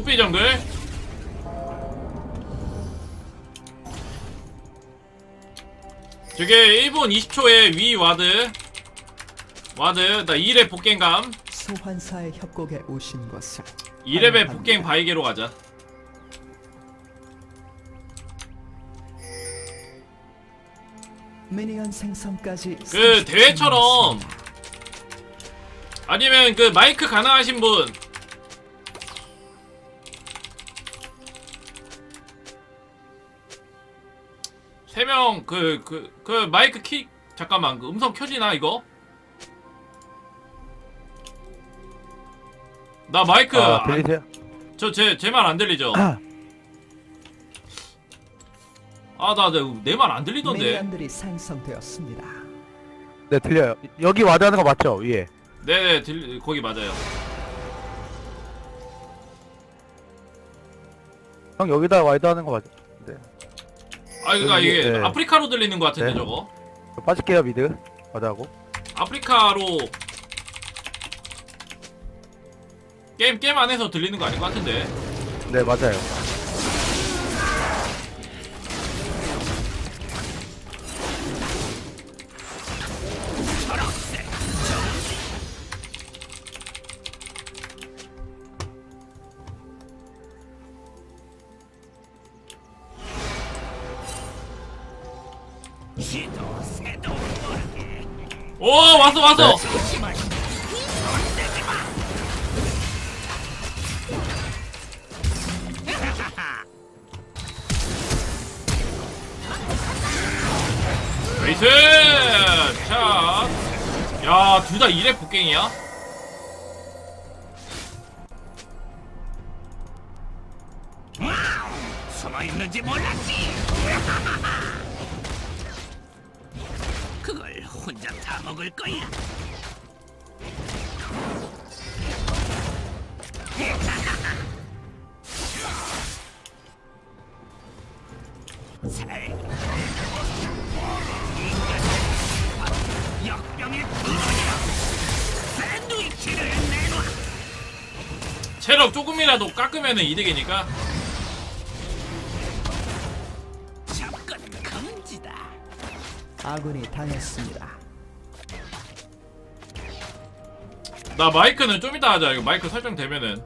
뽀삐 정글 저게 1분 20초에 위 와드. 와드 나 2렙 복갱감. 소환사의 협곡에 오신 것을 2렙의 환영합니다. 복갱 바이게로 가자. 미니언 생성까지 그 30초 대회처럼 남았습니다. 아니면 그 마이크 가능하신 분 세 명 그 그 그 마이크 키 잠깐만 그 음성 켜지나 이거? 나 마이크 아, 들리세요? 저 제 제 말 안 들리죠? 아 나 내 말 안 들리던데. 미니언들이 생성되었습니다. 네, 들려요. 여기 와드 하는 거 맞죠? 위에. 네네 들 거기 맞아요. 형 여기다 와드 하는 거 맞죠? 아 그러니까 여기, 이게 네. 아프리카로 들리는 것 같은데 네. 저거. 저 빠질게요, 미드. 와드하고. 아프리카로 게임 게임 안에서 들리는 거 아닌 것 같은데. 네, 맞아요. 손대지 마. 레이스 자. 야둘 다 2렙 복갱이야. 혼자 다 먹을 거야. 체력 조금이라도 깎으면은 이득이니까. 아군이 당했습니다. 나 마이크는 좀 이따 하자. 이거 마이크 설정되면은.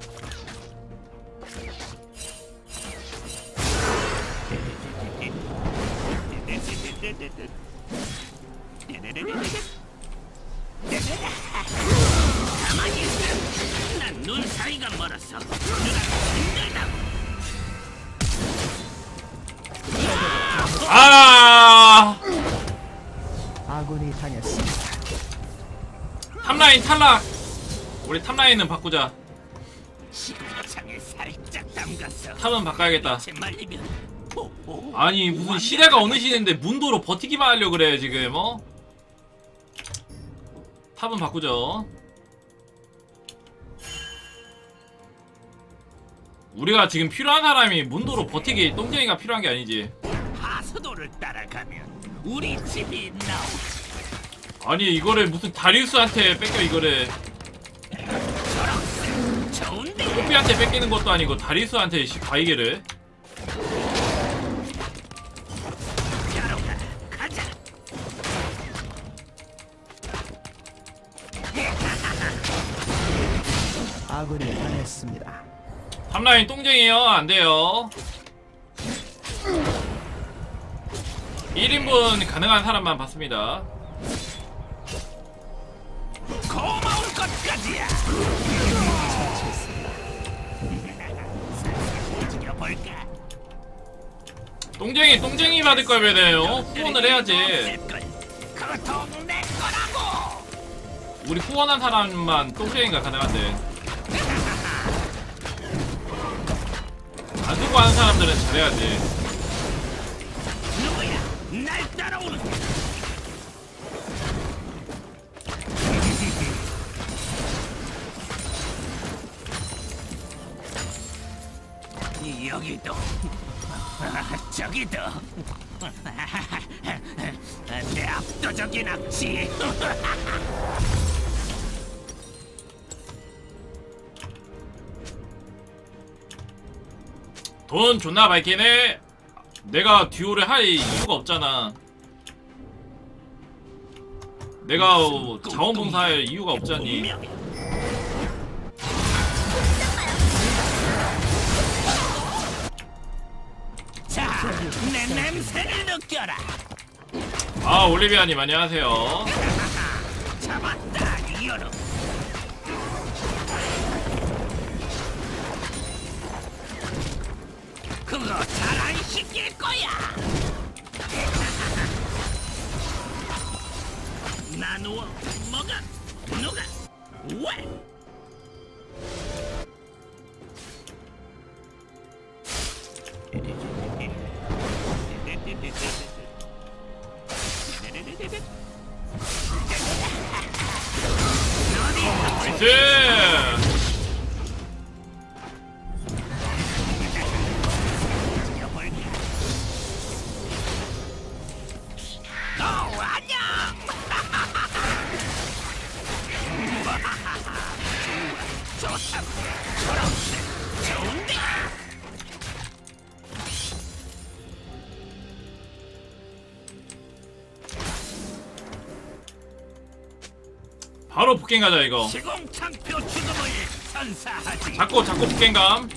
가만히 있어. 난눈 사이가 멀어 당했습니다. 탑라인 탈락. 우리 탑라인은 바꾸자. 시궁창에 살짝 담갔어. 탑은 바꿔야겠다. 제 말리면 아니 무슨 시대가 어느 시대인데 문도로 버티기만 하려 그래 지금 어? 탑은 바꾸죠. 우리가 지금 필요한 사람이 문도로 버티기 똥쟁이가 필요한 게 아니지. 하수도를 따라가면 우리 집이 나오지. 아니 이거를 무슨 다리우스한테 뺏겨 이거를 뽀삐한테 뺏기는 것도 아니고 다리우스한테 씨, 바이게를. 아군이 당했습니다. 탑라인 똥쟁이에요 안돼요 1인분 가능한 사람만 받습니다 죽여볼까? 똥쟁이 똥쟁이 받을 거면은 어? 후원을 해야지 그것도 내 거라고. 우리 후원한 사람만 똥쟁이가 가능한데 안 쓰고 하는 사람들은 잘해야지 누구야? 날 따라오는. 저기다. 내 압도적인 악취. 돈 존나 밝히네. 내가 듀오를 할 이유가 없잖아. 내가 자원봉사할 이유가 없잖니. 아 올리비아님 안녕하세요. 바로 폭행 가자 이거. 자꾸 자꾸 폭행감.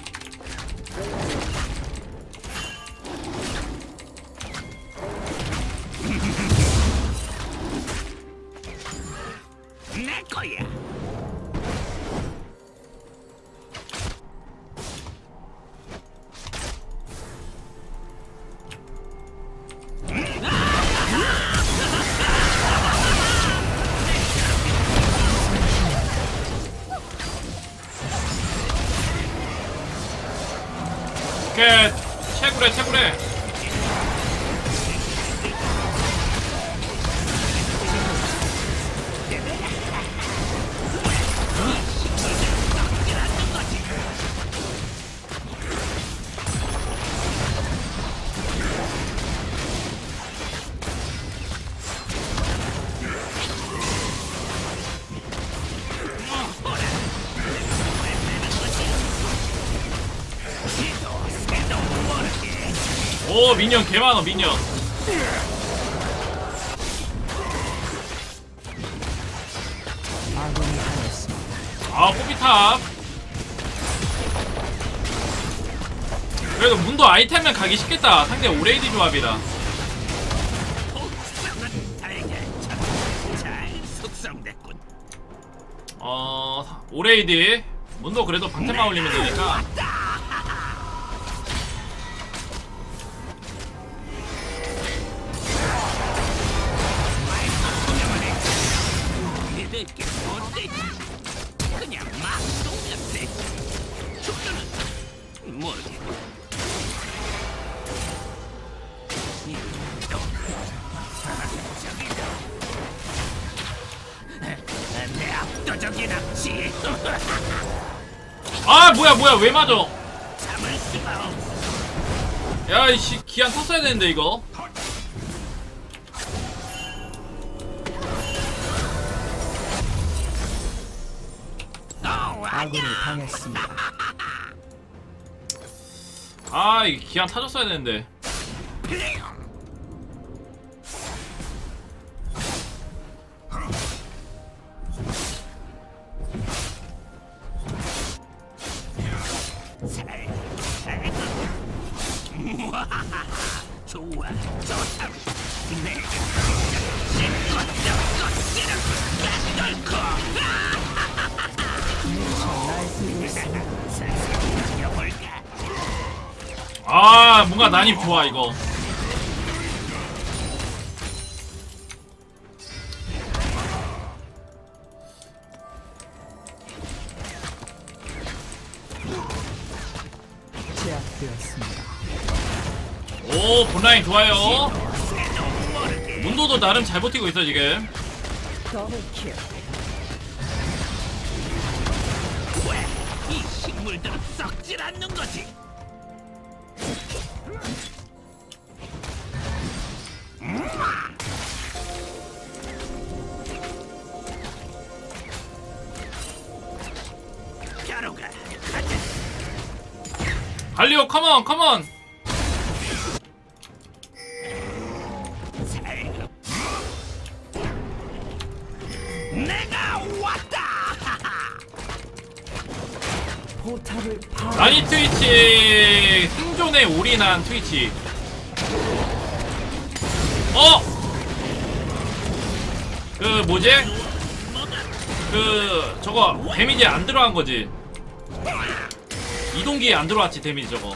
채굴해 채굴해. 미니언 개 많아 미니언. 아 뽀삐탑. 그래도 문도 아이템만 가기 쉽겠다. 상대 오레이디 숙성됐군. 어 오레이디 문도 그래도 방템만 올리면 되니까. 수가 없어. 야 이씨 기한 탔어야 되는데 이거. 어, 아군이. 당했습니다. 아 이게 기한 타줬어야 되는데. 좋아 이거. 오 본라인 좋아요. 문도도 나름 잘 버티고 있어 지금. 더블킬. 왜이 식물들은 썩질 않는 거지? 갈리오 컴온 컴온. 라니 트위치 생존에 올인한 트위치 어? 그 뭐지? 그 저거 데미지 안 들어간 거지 이동기에 안 들어왔지 데미지 저거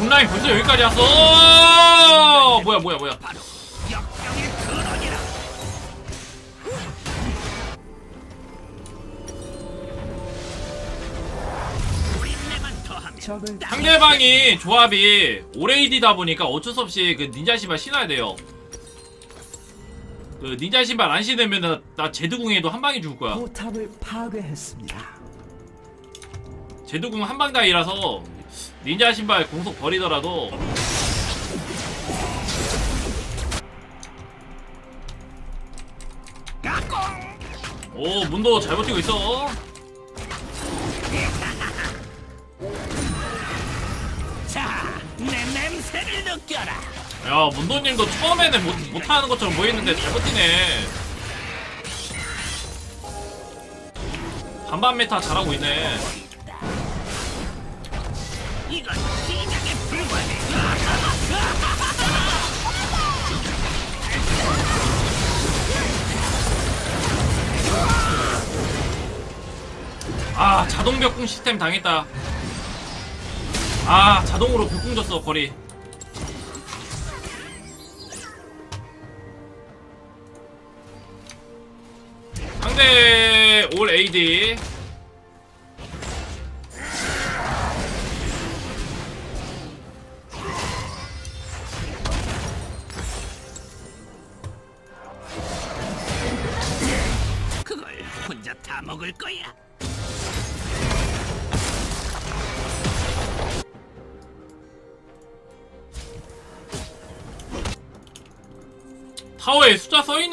본라인 벌써 여기까지 왔어 뭐야 뭐야 뭐야 상대방이 조합이 오레이디다 보니까 어쩔 수 없이 그 닌자 신발 신어야 돼요. 그 닌자 신발 안 신으면 나 제드궁에도 한 방에 죽을 거야. 포탑을 파괴했습니다. 제드궁 한방 다이라서 닌자 신발 공속 버리더라도 오 문도 잘 버티고 있어. 자, 내 냄새를 느껴라. 야 문도님도 처음에는 못, 못하는 것처럼 보이는데 잘 버티네. 반반 메타 잘하고 있네. 아 자동 벽궁 시스템 당했다. 아 자동으로 벽궁 줬어 거리. 상대 올 AD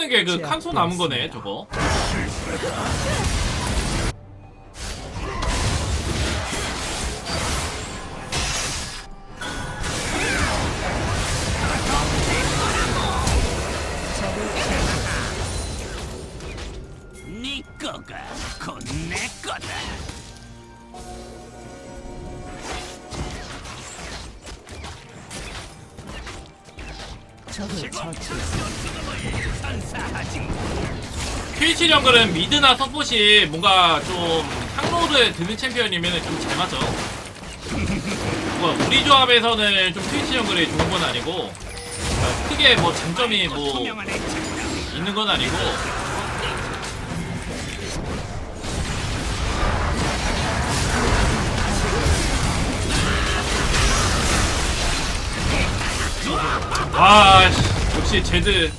게 그 칸소 남은 거네 저거 적을. 트위치 정글은 미드나 서폿이 뭔가 좀 상로드에 드는 챔피언이면 좀 잘 맞아 뭐 우리 조합에서는 좀 트위치 정글이 좋은 건 아니고 어, 크게 뭐 장점이 뭐. 있는 건 아니고 와 씨, 역시 제드.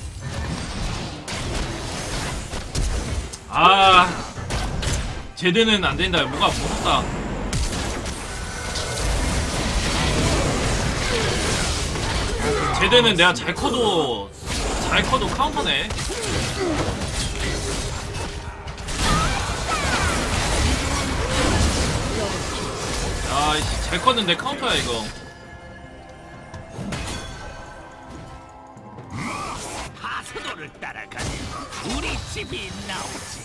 아 제드는 안 된다. 뭐가 무섭다. 제드는 내가 잘 커도 잘 커도 카운터네. 야, 이씨, 잘 컸는데 카운터야 이거. 너를 따라가니 우리 집이 나오지.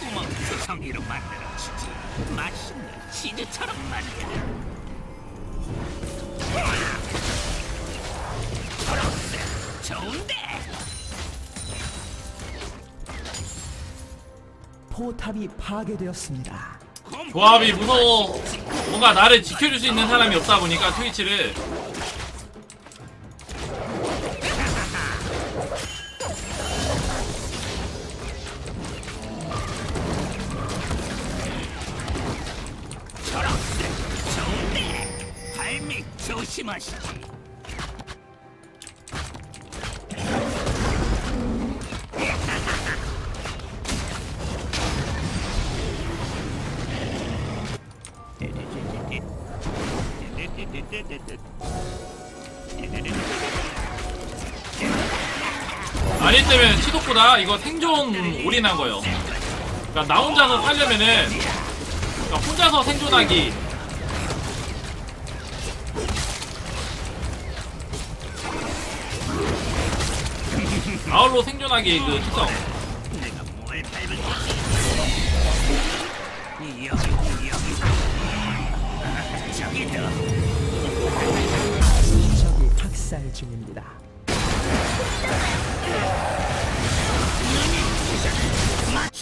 구멍 세상이로 만들어지지. 맛있는 치즈처럼 만들어. 좋은데. 포탑이 파괴되었습니다. 조합이 무서워. 뭔가 나를 지켜줄 수 있는 사람이 없다 보니까 트위치를. 조심하시지 때문에 치독보다 이거 생존 올인한 거예요. 그러니까 나 혼자서 살려면은 그러니까 혼자서 생존하기. 아울로 생존하기 그 특성. 적이 학살 중입니다.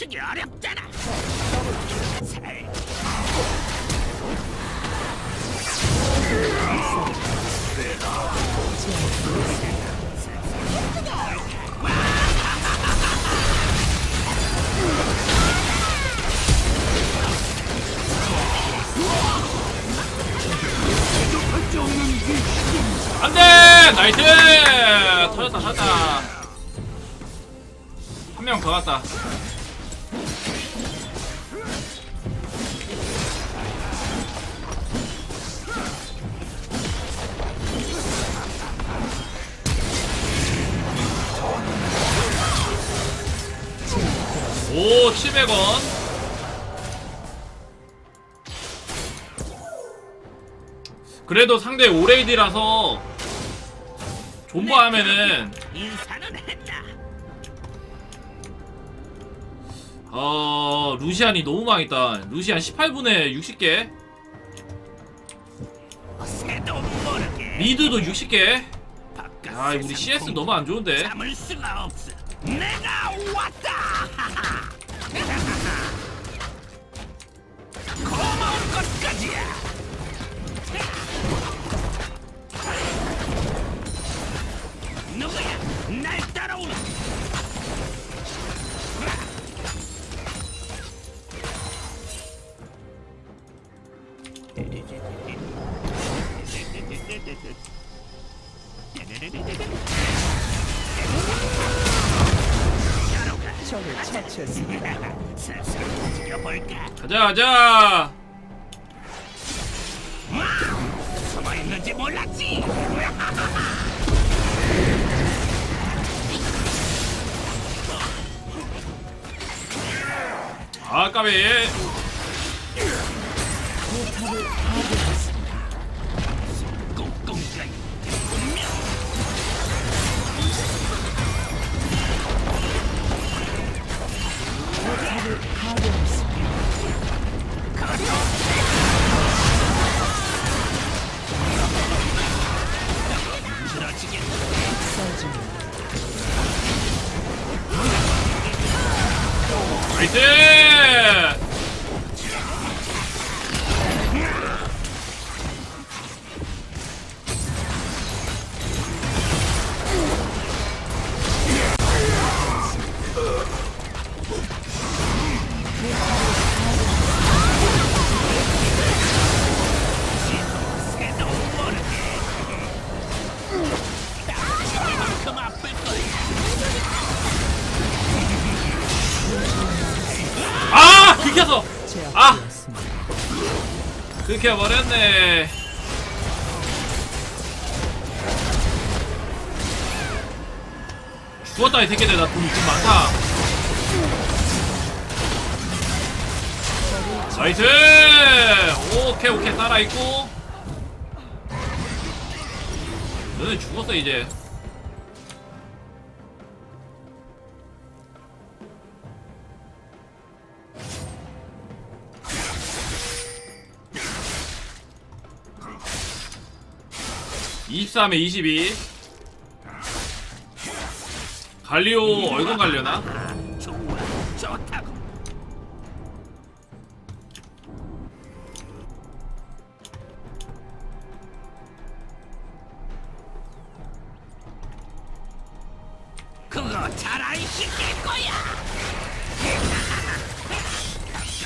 맞추기 어렵잖아. 살. 안돼! 나이스! 터졌다 터졌다. 한 명더 갔다 오 700원. 그래도 상대 오레이디라서 존버하면은 어 루시안이 너무 망했다. 루시안 18분에 60개. 새도 모르게. 미드도 60개. 바깥 아 우리 CS 너무 안 좋은데 움 아 긁혔어 제압되었습니다. 긁혀버렸네. 죽었다 이 새끼들. 나 돈 좀 많다. 나이스! 오케이 오케이. 살아있고. 너네 죽었어 이제 23에 22 갈리오 얼굴 갈려나? 그거 잘안 시킬 거야.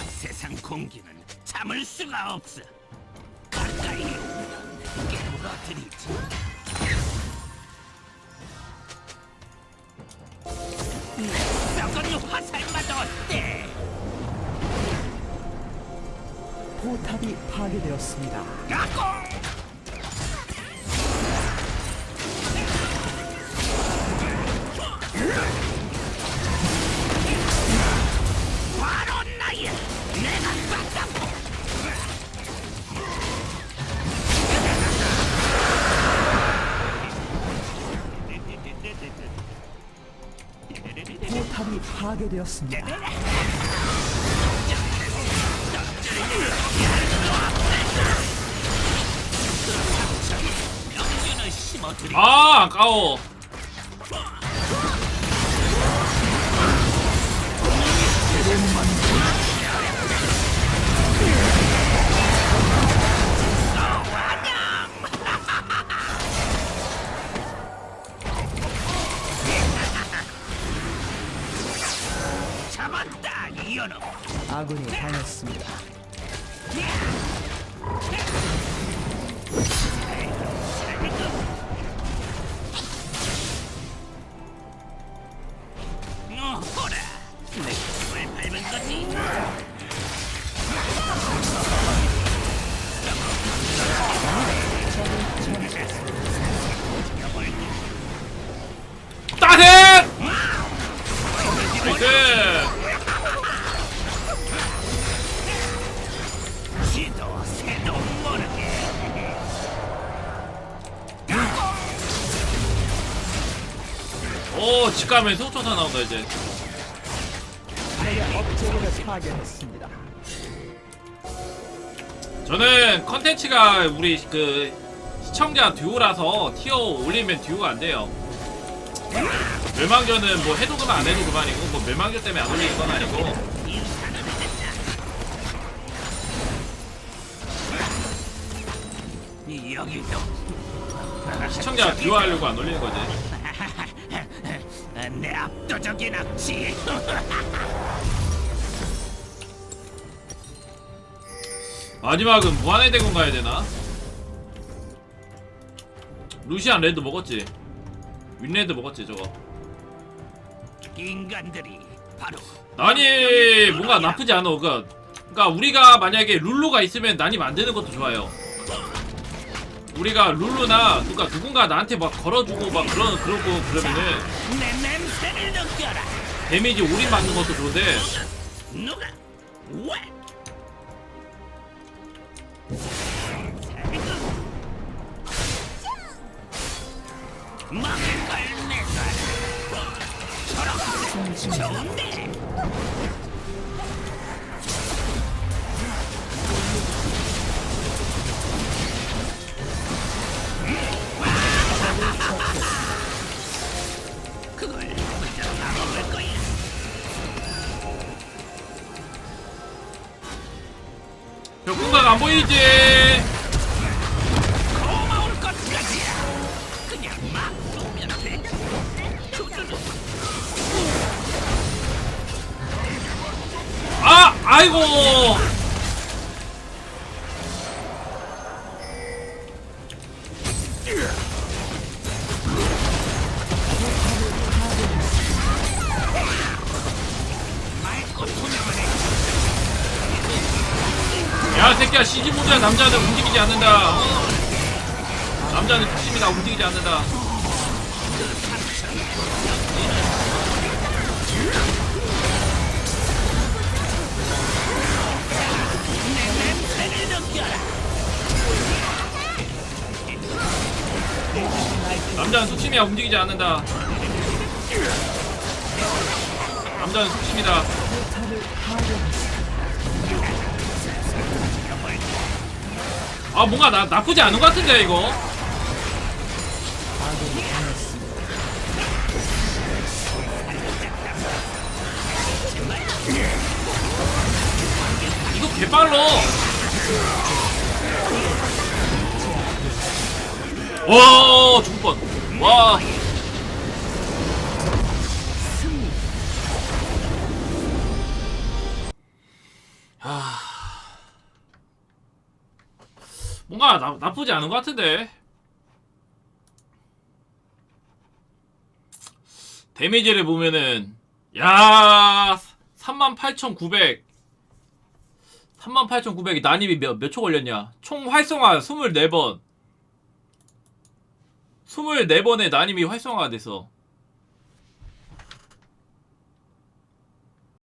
세상 공기는 참을 수가 없어. 썩은 어때? 포탑이 파괴되었습니다. 야공! 파괴되었습니다. 아 아까워 오 직감에 소초사 나온다 이제. 저는 컨텐츠가 우리 그 시청자 듀오라서 티어 올리면 듀오가 안 돼요. 멸망전은 뭐 해도 그만 안 해도 그만이고 뭐 멸망전 때문에 안 올리는 건 아니고 시청자 듀오 하려고 안 올리는 거지. 내 압도적인 악취 마지막은 무한의 대군 가야 되나? 루시안 레드 먹었지. 윈레드 먹었지 저거. 인간들이 바로 난이 뭔가 나쁘지 않아. 그러니까, 그러니까 우리가 만약에 룰루가 있으면 난이 만드는 것도 좋아요. 우리가 룰루나 그러니까 누군가 나한테 막 걸어주고 막 그런 그러고 그러면은 내 냄새를 느껴라. 데미지 올인 받는 것도 좋은데. 누가? 왜? 막을 걸 내가 좋은데 보이지? 아 아이고 새끼야 시지 모자 남자는 움직이지 않는다. 어? 남자는 특심이다. 움직이지 않는다. 남자는 숙심이야 움직이지 않는다. 남자는 숙심이다 아 뭔가 나, 나쁘지 않은 것 같은데 이거. 이거 개빨로 와 죽을 뻔와 뭔가 나, 나쁘지 않은 것 같은데. 데미지를 보면은 야 38,900 38,900이 난입이 몇 몇 초 걸렸냐? 총 활성화 24번. 24번의 난임이 활성화가 돼서